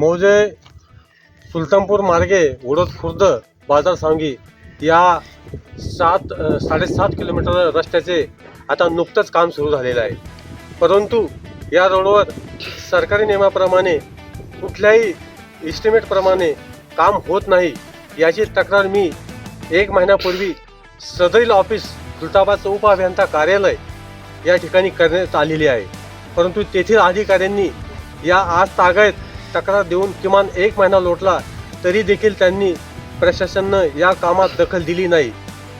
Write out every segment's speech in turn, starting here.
मौजे सुलतानपूर मार्गे उडत खुर्द बाजार सांगी या सात साडेसात किलोमीटर रस्त्याचे आता नुकतंच काम सुरू झालेलं आहे. परंतु या रोडवर सरकारी नियमाप्रमाणे कुठल्याही इस्टिमेटप्रमाणे काम होत नाही याची तक्रार मी एक महिन्यापूर्वी सदरील ऑफिस खुलताबादचं उपअभियंता कार्यालय या ठिकाणी करण्यात आलेली आहे. परंतु तेथील अधिकाऱ्यांनी या आज तागायत तक्रार देऊन किमान एक महिना लोटला तरी देखील त्यांनी प्रशासनानं या कामात दखल दिली नाही.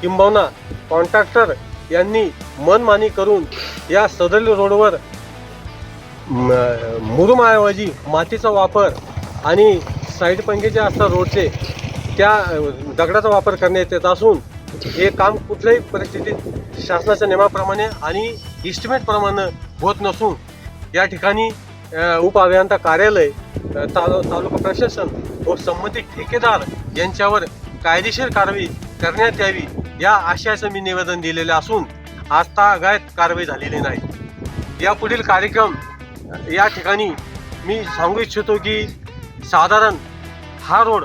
किंबहुना कॉन्ट्रॅक्टर यांनी मनमानी करून या सदर रोडवर म- मुरुमाऐवजी मातीचा वापर आणि साईड पंगे जे असतात रोडचे त्या दगडाचा वापर करण्यात येत असून हे काम कुठल्याही परिस्थितीत शासनाच्या नियमाप्रमाणे आणि इस्टिमेटप्रमाणे होत नसून या ठिकाणी उपअभियंता कार्यालय तालु तालुका प्रशासन व संबंधित ठेकेदार यांच्यावर कायदेशीर कारवाई करण्यात यावी या आशयाचं मी निवेदन दिलेलं असून आजतागायत कारवाई झालेली नाही. या पुढील कार्यक्रम या ठिकाणी मी सांगू इच्छितो की साधारण हा रोड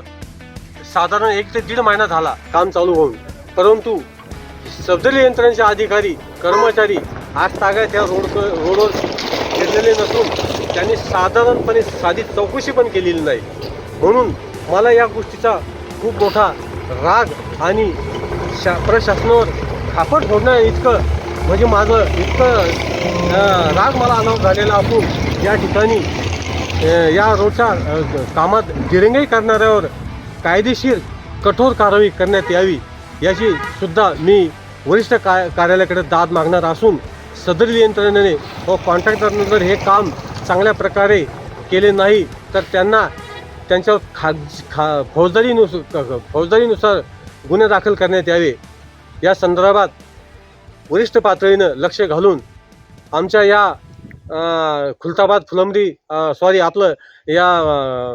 साधारण एक ते दीड महिना झाला काम चालू होऊन. परंतु सदरील यंत्रणेचे अधिकारी कर्मचारी आज तागायत या रोड रोडवर घेतलेले नसून त्यांनी साधारणपणे साधी चौकशी पण केलेली नाही. म्हणून मला या गोष्टीचा खूप मोठा राग आणि शा प्रशासनावर खापट होणं इतकं म्हणजे माझं इतकं राग मला अनुभव झालेला असून या ठिकाणी या रोडच्या कामात दिरंगाई करणाऱ्यावर कायदेशीर कठोर कारवाई करण्यात यावी याची सुद्धा मी वरिष्ठ का कार्यालयाकडे दाद मागणार असून सदरील यंत्रणेने व कॉन्ट्रॅक्टरनं जर हे काम चांगल्या प्रकारे केले नाही तर त्यांना त्यांच्यावर खा खा फौजदारीनुसार फौजदारीनुसार गुन्हे दाखल करण्यात यावे. या संदर्भात वरिष्ठ पातळीनं लक्ष घालून आमच्या या खुलताबाद फुलंबरी सॉरी आपलं या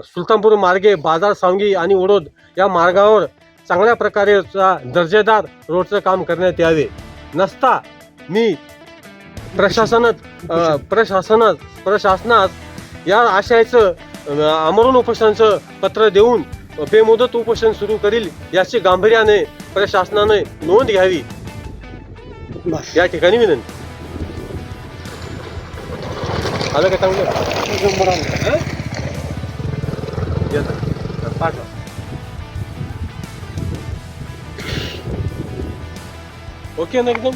सुलतानपूर मार्गे बाजार सांगी आणि ओढोद या मार्गावर चांगल्या प्रकारेचा दर्जेदार रोडचं काम करण्यात यावे. नसता मी प्रशासनात अं, प्रशासनात प्रशासनात या आशयाचं अं, आमरण उपोषणाचं पत्र देऊन बेमुदत उपोषण सुरू करील याची गांभीर्याने प्रशासनाने नोंद घ्यावी. बस. या ठिकाणी विनंती. आलं का चांगलं? आला. पाठवा. ओके ना एकदम?